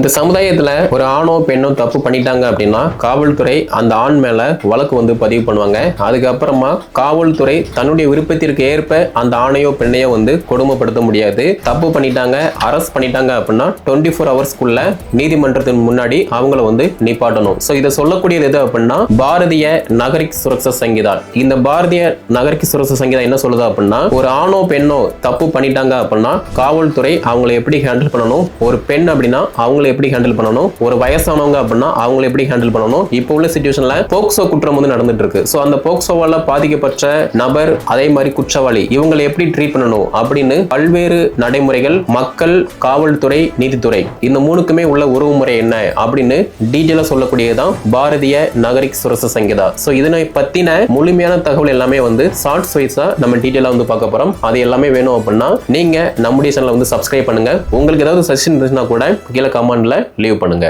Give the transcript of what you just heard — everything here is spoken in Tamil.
இந்த சமுதாயத்துல ஒரு ஆணோ பெண்ணோ தப்பு பண்ணிட்டாங்க அப்படின்னா காவல்துறை அந்த ஆண் மேல வழக்கு வந்து பதிவு பண்ணுவாங்க. அதுக்கப்புறமா காவல்துறை தன்னுடைய விருப்பத்திற்கு ஏற்ப அந்த ஆணையோ பெண்ணையோ வந்து கொடுமைப்படுத்த முடியாது. தப்பு பண்ணிட்டாங்க அரெஸ்ட் பண்ணிட்டாங்க அப்படின்னா டுவெண்ட்டி ஃபோர் ஹவர்ஸ்க்குள்ள நீதிமன்றத்தின் முன்னாடி அவங்கள வந்து நிப்பாட்டணும். ஸோ இதை சொல்லக்கூடியது எது அப்படின்னா பாரதிய நகரிக் சுரக்ஷா சங்கீதா. இந்த பாரதிய நகரிக் சுரக்ஷா சங்கீதா என்ன சொல்லுது அப்படின்னா ஒரு ஆணோ பெண்ணோ தப்பு பண்ணிட்டாங்க அப்படின்னா காவல்துறை அவங்களை எப்படி ஹேண்டில் பண்ணணும்? ஒரு பெண் அப்படின்னா அவங்கள எப்படி ஹேண்டில் பண்ணணும்? ஒரு வயசானவங்க அப்படின்னா அவங்கள எப்படி ஹேண்டில் பண்ணணும்? இப்போ உள்ள சுச்சுவேஷன்ல போக்சோ குற்றம் வந்து நடந்துட்டு இருக்கு. ஸோ அந்த போக்சோவால பாதிக்கப்பட்ட நபர் அதே மாதிரி குற்றவாளி இவங்களை எப்படி ட்ரீட் பண்ணணும்? அப்படின்னு பல்வேறு நடைமுறைகள் மக்கள் காவல்துறை நீதித்துறை இந்த மூணுக்குமே உள்ள உறவு முறை என்ன? அப்படின்னு டீட்டெயிலாக சொல்லக்கூடியதான் பாரதிய நகரிக் சுரச சங்கீதா. ஸோ இதனை பத்தின முழுமையான தகவல் எல்லாமே வந்து ஷார்ட்ஸ் வைஸா நம்ம டீட்டெயிலாக வந்து பார்க்க போறோம். அது எல்லாமே வேணும் அப்படின்னா நீங்க நம்முடைய சேனலை வந்து சப்ஸ்கிரைப் பண்ணுங்க. உங்களுக்கு ஏதாவது சஜஷன் இருந்துச்சுன்னா கூட கீழே கமெண்ட்ல லீவ் பண்ணுங்க.